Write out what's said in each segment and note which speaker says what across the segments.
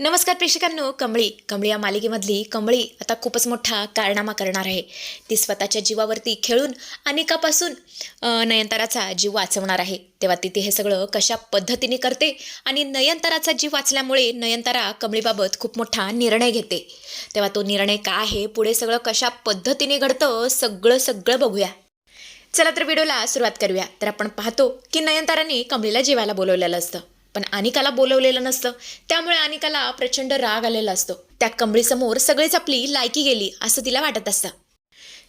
Speaker 1: नमस्कार प्रेक्षकांनो कमळी. कमळी या मालिकेमधली कमळी आता खूपच मोठा कारनामा करणार आहे. ती स्वतःच्या जीवावरती खेळून अनेकापासून नयनताराचा जीव वाचवणार आहे. तेव्हा तिथे हे सगळं कशा पद्धतीने करते आणि नयनताराचा जीव वाचल्यामुळे नयनतारा कमळीबाबत खूप मोठा निर्णय घेते. तेव्हा तो निर्णय काय आहे पुढे सगळं कशा पद्धतीने घडतं सगळं सगळं बघूया. चला तर व्हिडिओला सुरुवात करूया. तर आपण पाहतो की नयनताराने कमळीला जेवायला बोलवलेलं असतं. पण अनिकाला बोलवलेलं नसतं. त्यामुळे अनिकाला प्रचंड राग आलेला असतो. त्या कमळीसमोर सगळीच आपली लायकी गेली असं तिला वाटत असतं.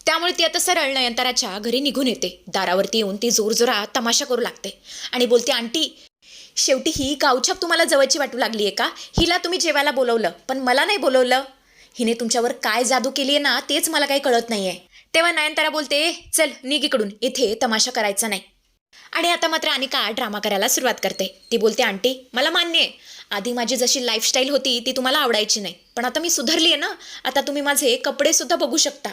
Speaker 1: त्यामुळे ती आता सरळ नयनताराच्या घरी निघून येते. दारावरती येऊन ती जोरजोरात तमाशा करू लागते आणि बोलते आंटी शेवटी ही गावछाप तुम्हाला जवळची वाटू लागली आहे का? हिला तुम्ही जेवायला बोलवलं पण मला नाही बोलवलं. हिने तुमच्यावर काय जादू केली आहे ना तेच मला काही कळत नाही आहे तेव्हा नयनतारा बोलते चल निघ इकडून. इथे तमाशा करायचा नाही. आणि आता मात्र अनिका ड्रामा करायला सुरुवात करते. ती बोलते आंटी मला मान्य आहे. आधी माझी जशी लाईफस्टाईल होती ती तुम्हाला आवडायची नाही. पण आता मी सुधारली आहे ना. आता तुम्ही माझे कपडेसुद्धा बघू शकता.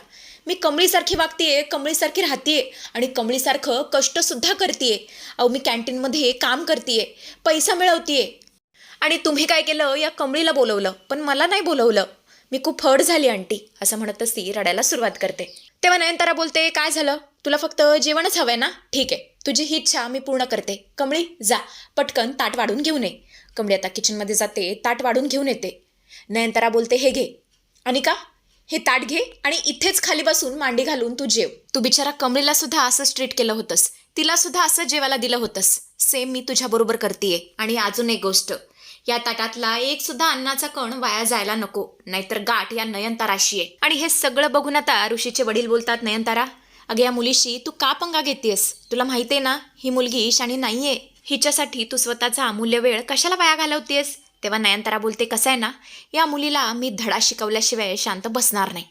Speaker 1: मी कमळीसारखी वागतेय कमळीसारखी राहतेय आणि कमळीसारखं कष्टसुद्धा करतेय. अहो मी कॅन्टीनमध्ये काम करतेय पैसा मिळवतेय. आणि तुम्ही काय केलं? या कमळीला बोलवलं. पण मला नाही बोलवलं. मी खूप फड झाली आंटी असं म्हणतच ती रडायला सुरुवात करते. तेव्हा नयनतारा बोलते काय झालं? तुला फक्त जेवणच हवंय ना? ठीक आहे. तुझी ही इच्छा मी पूर्ण करते. कमळी जा. पटकन ताट वाढून घेऊन ये कमळी आता किचनमध्ये जाते. ताट वाढून घेऊन येते. नयनतारा बोलते हे घे. आणि का हे ताट घे आणि इथेच खाली बसून मांडी घालून तू जेव. तू बिचारा कमळीला सुद्धा असंच ट्रीट केलं होतंस. तिला सुद्धा असं जेवायला दिलं होतंस. सेम मी तुझ्याबरोबर करतेय. आणि अजून एक गोष्ट. या ताटातला एक सुद्धा अन्नाचा कण वाया जायला नको. नाहीतर गाठ या नयनताराशी आहे. आणि हे सगळं बघून आता ऋषीचे वडील बोलतात नयनतारा अगं या मुलीशी तू का पंगा घेतेस? तुला माहिती आहे ना ही मुलगी शाणी आहे हिच्यासाठी तू स्वतःचा अमूल्य वेळ कशाला वाया घालवतेस? तेव्हा नयनतारा बोलते कसं आहे ना या मुलीला मी धडा शिकवल्याशिवाय शांत बसणार नाही.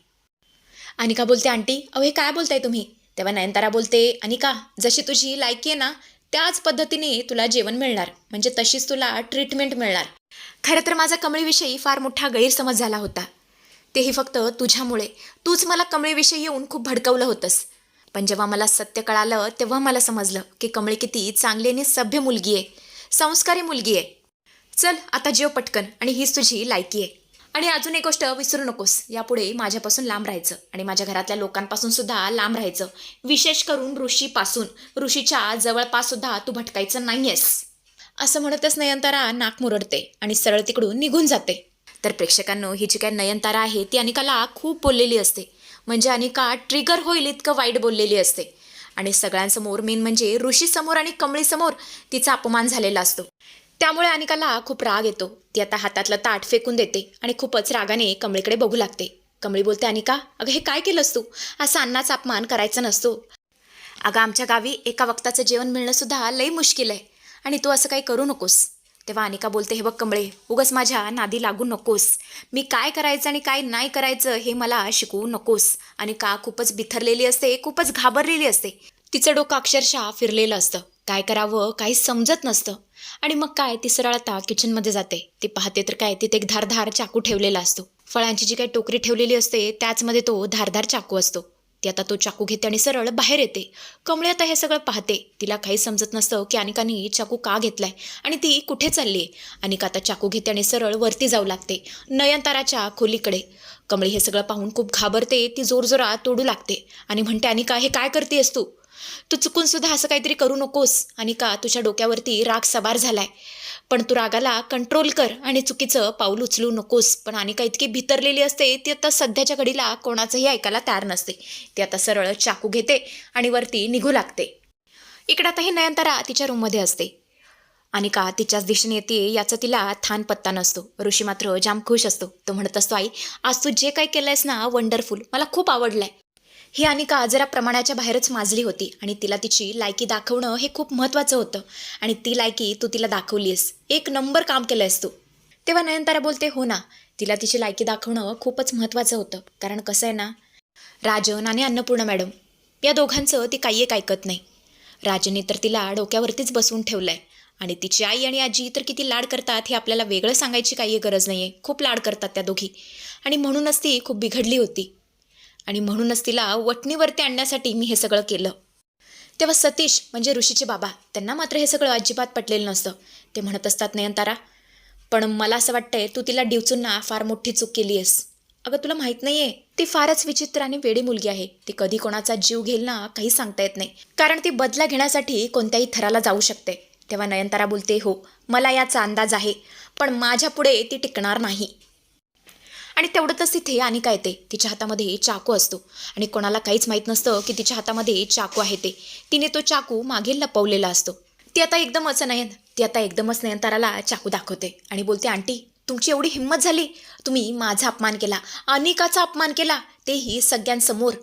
Speaker 1: अनिका बोलते आंटी अहो हे काय बोलताय तुम्ही? तेव्हा नयनतारा बोलते अनिका जशी तुझी लायकी आहे ना त्याच पद्धतीने तुला जेवण मिळणार. म्हणजे तशीच तुला ट्रीटमेंट मिळणार. खरं तर माझा कमळीविषयी फार मोठा गैरसमज झाला होता. तेही फक्त तुझ्यामुळे. तूच मला कमळीविषयी येऊन खूप भडकवलं होतंस. पण जेव्हा मला सत्य कळालं तेव्हा मला समजलं की कमळी किती चांगली आणि सभ्य मुलगी आहे. संस्कारी मुलगी आहे. चल आता जेव पटकन आणि हीच तुझी लायकी आहे. आणि अजून एक गोष्ट विसरू नकोस. यापुढे माझ्यापासून लांब राहायचं आणि माझ्या घरातल्या लोकांपासून सुद्धा लांब राहायचं. विशेष करून ऋषीपासून. ऋषीच्या जवळपास सुद्धा तू भटकायचं नाहीयेस. असं म्हणतच नयनतारा नाक मुरडते आणि सरळ तिकडून निघून जाते. तर प्रेक्षकांनो ही जी काय नयनतारा आहे ती अनिकाला खूप बोललेली असते. म्हणजे अनिका ट्रिगर होईल इतकं वाईट बोललेली असते. आणि सगळ्यांसमोर मेन म्हणजे ऋषीसमोर आणि कमळीसमोर तिचा अपमान झालेला असतो. त्यामुळे अनिकाला खूप राग येतो. ती आता हातातलं ताट फेकून देते आणि खूपच रागाने कमळीकडे बघू लागते. कमळी बोलते अनिका अगं हे काय केलंस तू? असा अन्नाचा अपमान करायचा नसतो. अगं आमच्या गावी एका वक्ताचं जेवण मिळणं सुद्धा लई मुश्किल आहे आणि तू असं काही करू नकोस. तेव्हा अनिका बोलते हे बघ कमळे उगस माझ्या नादी लागू नकोस. मी काय करायचं आणि काय नाही करायचं हे मला शिकवू नकोस. अनिका खूपच बिथरलेली असते खूपच घाबरलेली असते. तिचं डोकं अक्षरशः फिरलेलं असतं. काय करावं काही समजत नसतं. आणि मग काय ती सरळ आता किचनमध्ये जाते. ती पाहते तर काय तिथे एक धारधार चाकू ठेवलेला असतो. फळांची जी काही टोकरी ठेवलेली असते त्याचमध्ये तो धारधार चाकू असतो. ती आता तो चाकू घेते आणि सरळ बाहेर येते. कमळे आता हे सगळं पाहते. तिला काही समजत नसतं की अनिकानी चाकू का घेतलाय आणि ती कुठे चालली आहे? अनिका आता चाकू घेते आणि सरळ वरती जाऊ लागते. नयनताराच्या खोलीकडे. कमळी हे सगळं पाहून खूप घाबरते. ती जोरजोरात तोडू लागते. आणि म्हणते अनिका हे काय करतेस तू? तू चुकून सुद्धा असं काहीतरी करू नकोस. आणि का तुझ्या डोक्यावरती राग सवार झालाय. पण तू रागाला कंट्रोल कर आणि चुकीचं पाऊल उचलू नकोस. पण आणि का इतकी भितरलेली असते ती आता सध्याच्या घडीला कोणाचंही ऐकायला तयार नसते. ती आता सरळ चाकू घेते आणि वरती निघू लागते. इकडं आता ही नयनतारा तिच्या रूममध्ये असते. आणि का तिच्याच दिशेने येते याचा तिला थान पत्ता नसतो. ऋषी मात्र जाम खुश असतो. तो म्हणत असतो आई आज तू जे काही केलंयस ना वंडरफुल मला खूप आवडलंय. ही अनिका जरा प्रमाणाच्या बाहेरच माजली होती आणि तिला तिची लायकी दाखवणं हे खूप महत्त्वाचं होतं. आणि ती लायकी तू तिला दाखवलीस एक नंबर काम केलंयस तू. तेव्हा नयनतारा बोलते हो ना तिला तिची लायकी दाखवणं खूपच महत्त्वाचं होतं. कारण कसं आहे ना राजन आणि अन्नपूर्णा मॅडम या दोघांचं ती काही एक ऐकत नाही. राजने तर तिला डोक्यावरतीच बसवून ठेवलं आहे आणि तिची आई आणि आजी तर किती लाड करतात हे आपल्याला वेगळं सांगायची काही गरज नाही आहे खूप लाड करतात त्या दोघी. आणि म्हणूनच ती खूप बिघडली होती. आणि म्हणूनच तिला वटणीवरती आणण्यासाठी मी हे सगळं केलं. तेव्हा सतीश म्हणजे ऋषीचे बाबा त्यांना मात्र हे सगळं अजिबात पटलेलं नसतं. ते म्हणत असतात नयनतारा पण मला असं वाटतंय तू तिला डिवचूंना फार मोठी चूक केली आहेस अगं तुला माहीत नाही आहे ती फारच विचित्र आणि वेडी मुलगी आहे. ती कधी कोणाचा जीव घेईल ना काही सांगता येत नाही. कारण ती बदला घेण्यासाठी कोणत्याही थराला जाऊ शकते. तेव्हा नयनतारा बोलते हो मला याचा अंदाज आहे पण माझ्यापुढे ती टिकणार नाही. आणि तेवढंच तिथे अनिका ते? तिच्या हातामध्ये चाकू असतो. आणि कोणाला काहीच माहीत नसतं की तिच्या हातामध्ये चाकू आहे ते. तिने तो चाकू मागे लपवलेला असतो. ती आता एकदमच नयन ती आता एकदमच नयनताराला चाकू दाखवते. आणि बोलते आंटी तुमची एवढी हिंमत झाली? तुम्ही माझा अपमान केला. अनिकाचा अपमान केला. तेही सगळ्यांसमोर.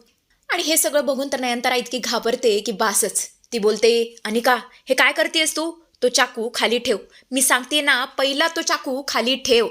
Speaker 1: आणि हे सगळं बघून तर नयनतारा इतकी घाबरते की बासच. ती बोलते अनिका हे काय करतेस तू? तो चाकू खाली ठेव. मी सांगते ना पहिला तो चाकू खाली ठेव.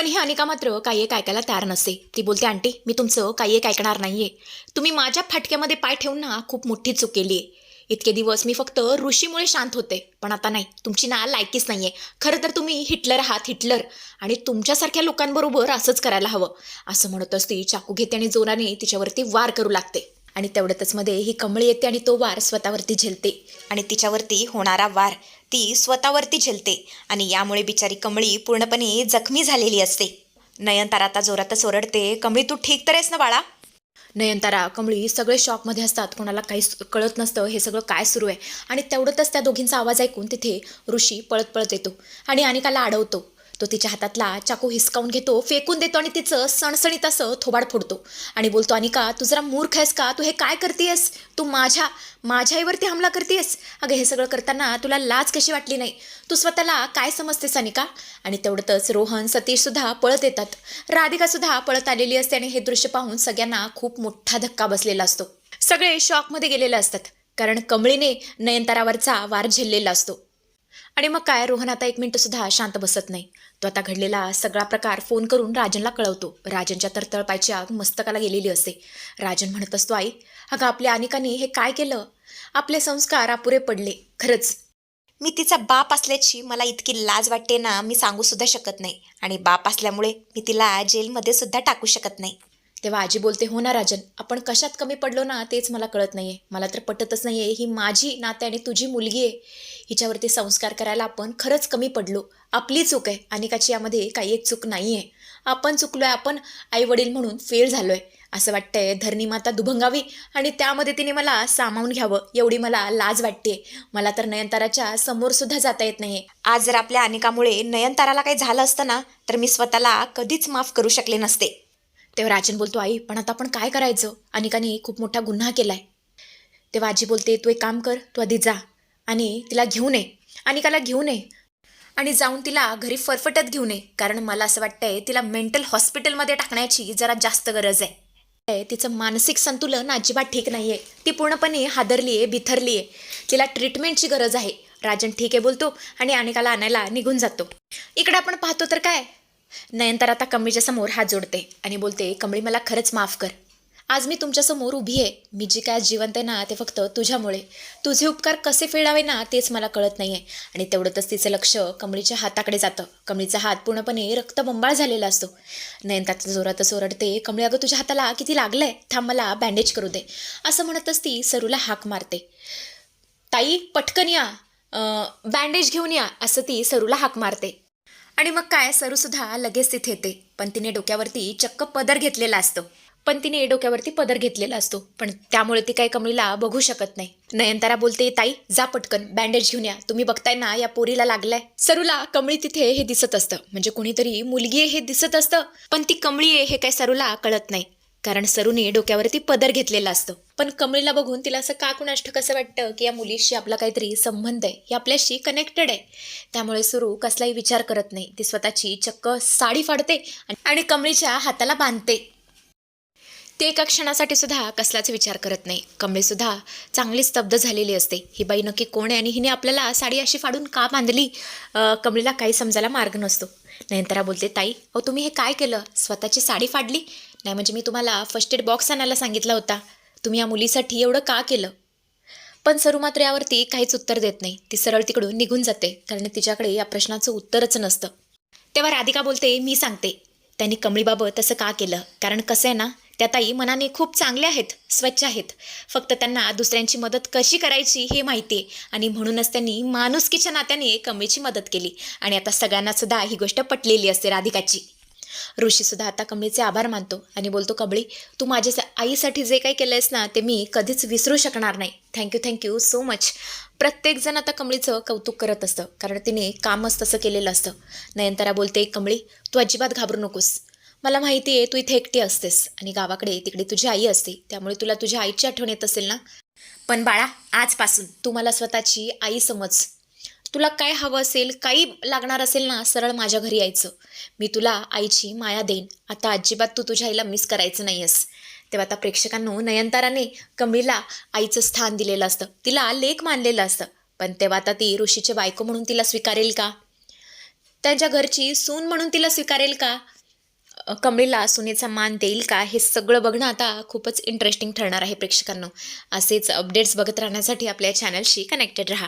Speaker 1: पण ही अनिका मात्र काही एक ऐकायला तयार नसते. ती बोलते आंटी मी तुमचं काही एक ऐकणार नाहीये. तुम्ही माझ्या फाटक्यामध्ये पाय ठेवून ना खूप मोठी चूक केली आहे. इतके दिवस मी फक्त ऋषीमुळे शांत होते. पण आता नाही तुमची ना लायकीच नाहीये. खरं तर तुम्ही हिटलर आहात हिटलर. आणि तुमच्यासारख्या लोकांबरोबर असंच करायला हवं. असं म्हणतच ती चाकू घेते आणि जोराने तिच्यावरती वार करू लागते. आणि तेवढ्यातच मध्ये ही कमळी येते आणि तो वार स्वतःवरती झेलते. आणि तिच्यावरती होणारा वार ती स्वतःवरती झेलते आणि यामुळे बिचारी कमळी पूर्णपणे जखमी झालेली असते. नयनतारा आता जोरातच ओरडते कमळी तू ठीक तर आहेस ना बाळा? नयनतारा कमळी सगळे शॉकमध्ये असतात. कोणाला काही कळत नसतं हे सगळं काय सुरू आहे. आणि तेवढंच त्या दोघींचा आवाज ऐकून तिथे ऋषी पळत पळत येतो आणि अनिकाला अडवतो तो तिच्या हातातला चाकू हिसकावून घेतो फेकून देतो आणि तिचं सणसणीत असं थोबाड फोडतो. आणि बोलतो अनिका तू जरा मूर्ख आहेस का? तू हे काय करतेयस? तू माझ्या माझ्या आईवरती हमला करतेयस? अगं हे सगळं करताना तुला लाज कशी वाटली नाही? तू स्वतःला काय समजतेस अनिका? आणि तेवढंतच रोहन सतीश सुद्धा पळत येतात. राधिका सुद्धा पळत आलेली असते आणि हे दृश्य पाहून सगळ्यांना खूप मोठा धक्का बसलेला असतो. सगळे शॉकमध्ये गेलेले असतात कारण कमळीने नयनतारावरचा वार झेललेला असतो. आणि मग काय? रोहन आता एक मिनटंसुद्धा शांत बसत नाही. तो आता घडलेला सगळा प्रकार फोन करून राजनला कळवतो. राजनच्या तर तळपायची आग मस्तकाला गेलेली असते. राजन म्हणत असतो आई अगं आपल्या अनेकांनी हे काय केलं? आपले संस्कार अपुरे पडले. खरंच. मी तिचा बाप असल्याची मला इतकी लाज वाटते ना मी सांगू सुद्धा शकत नाही. आणि बाप असल्यामुळे मी तिला जेलमध्ये सुद्धा टाकू शकत नाही. तेव्हा आजी बोलते हो ना राजन आपण कशात कमी पडलो ना तेच मला कळत नाही आहे मला तर पटतच नाही आहे ही माझी नाते आणि तुझी मुलगी आहे. हिच्यावरती संस्कार करायला आपण खरंच कमी पडलो. आपली चूक आहे. अनेकाची यामध्ये काही एक चूक नाही आहे आपण चुकलो आहे आपण आई वडील म्हणून फेल झालो आहे असं वाटतंय धरणी माता दुभंगावी आणि त्यामध्ये तिने मला सामावून घ्यावं एवढी मला लाज वाटते मला तर नयनताराच्या समोर सुद्धा जाता येत नाही आज जर आपल्या अनेकामुळे नयनताराला काही झालं असतं ना तर मी स्वतःला कधीच माफ करू शकले नसते. तेव्हा राजन बोलतो आई पण आता आपण काय करायचं? अनिकाने खूप मोठा गुन्हा केलाय. तेव्हा आजी बोलते तू एक काम कर तू आधी जा आणि तिला घेऊन ये. अनिकाला घेऊन ये आणि जाऊन तिला घरी फरफटत घेऊन ये. कारण मला असं वाटतंय तिला मेंटल हॉस्पिटलमध्ये टाकण्याची जरा जास्त गरज आहे. तिचं मानसिक संतुलन अजिबात ठीक नाही आहे ती पूर्णपणे हादरली आहे बिथरली आहे तिला ट्रीटमेंटची गरज आहे. राजन ठीक आहे बोलतो आणि अनिकाला आणायला निघून जातो. इकडे आपण पाहतो तर काय नयनतारा आता कमळीच्या समोर हात जोडते आणि बोलते कमळी मला खरंच माफ कर. आज मी तुमच्यासमोर उभी आहे. मी जी काय जिवंत आहे ना ते फक्त तुझ्यामुळे. तुझे उपकार कसे फेडावे ना तेच मला कळत नाही आहे आणि तेवढंतच तिचं लक्ष कमळीच्या हाताकडे जातं. कमळीचा हात पूर्णपणे रक्तबंबाळ झालेला असतो. नयनताचं जोरातच ओरडते कमळी अगं तुझ्या हाताला किती लागलंय? थांब मला बँडेज करू दे. असं म्हणतच ती सरूला हाक मारते. ताई पटकन या. बँडेज घेऊन या. असं ती सरूला हाक मारते. आणि मग काय? सरूसुद्धा लगेच तिथे येते. पण तिने डोक्यावरती चक्क पदर घेतलेला असतो. पण तिने डोक्यावरती पदर घेतलेला असतो. पण त्यामुळे ती काही कमळीला बघू शकत नाही. नयनतारा बोलते ताई जा पटकन. बँडेज घेऊन या. तुम्ही बघताय ना या पोरीला लागलाय. सरूला कमळी तिथे हे दिसत असतं. म्हणजे कुणीतरी मुलगी आहे हे दिसत असतं. पण ती कमळी आहे हे काय सरूला कळत नाही. कारण सरूने डोक्यावरती पदर घेतलेला असतो. पण कमळीला बघून तिला असं का कुणाष्ट कसं वाटतं की या मुलीशी आपला काहीतरी संबंध आहे हे आपल्याशी कनेक्टेड आहे. त्यामुळे सुरू कसलाही विचार करत नाही. ती स्वतःची चक्क साडी फाडते आणि कमळीच्या हाताला बांधते. ते एका क्षणासाठी सुद्धा कसलाच विचार करत नाही. कमळी सुद्धा चांगली स्तब्ध झालेली असते. ही बाई नक्की कोण आहे आणि हिने आपल्याला साडी अशी फाडून का बांधली? कमळीला काही समजायला मार्ग नसतो. नयनतारा बोलते ताई अहो तुम्ही हे काय केलं? स्वतःची साडी फाडली? नाही म्हणजे मी तुम्हाला फर्स्ट एड बॉक्स आणायला सांगितला होता. तुम्ही या मुलीसाठी एवढं का केलं? पण सरू मात्र यावरती काहीच उत्तर देत नाही. ती सरळ तिकडून निघून जाते कारण तिच्याकडे या प्रश्नाचं उत्तरच नसतं. तेव्हा राधिका बोलते मी सांगते. त्यांनी कमळीबाबत तसं का केलं? कारण कसं आहे ना त्या ताई मनाने खूप चांगल्या आहेत स्वच्छ आहेत. फक्त त्यांना दुसऱ्यांची मदत कशी करायची हे माहिती आहे. आणि म्हणूनच त्यांनी माणुसकीच्या नात्याने कमळीची मदत केली. आणि आता सगळ्यांनासुद्धा ही गोष्ट पटलेली असते राधिकाची. ऋषीसुद्धा आता कमळीचे आभार मानतो आणि बोलतो कमळी तू माझ्या आईसाठी जे काही केलं आहेस ना ते मी कधीच विसरू शकणार नाही. थँक्यू थँक्यू सो मच प्रत्येकजण आता कमळीचं कौतुक करत असतं कारण तिने कामच तसं केलेलं असतं. नयनतारा बोलते कमळी तू अजिबात घाबरू नकोस. मला माहिती आहे तू इथे एकटी असतेस आणि गावाकडे तिकडे तुझी आई असते त्यामुळे तुला तुझ्या आईची आठवण येत असेल ना? पण बाळा आजपासून तू मला स्वतःची आई समज. तुला काय हवं असेल काही लागणार असेल ना सरळ माझ्या घरी यायचं. मी तुला आईची माया देईन. आता अजिबात तू तुझ्या आईला मिस करायचं नाही आहेस तेव्हा आता प्रेक्षकांनो नयनताराने कमळीला आईचं स्थान दिलेलं असतं. तिला लेख मानलेलं असतं. पण तेव्हा आता ती ऋषीची बायको म्हणून तिला स्वीकारेल का? त्यांच्या घरची सून म्हणून तिला स्वीकारेल का? कमळीला सुनेचा मान देईल का? हे सगळं बघणं आता खूपच इंटरेस्टिंग ठरणार आहे प्रेक्षकांनो. असेच अपडेट्स बघत राहण्यासाठी आपल्या चॅनलशी कनेक्टेड राहा.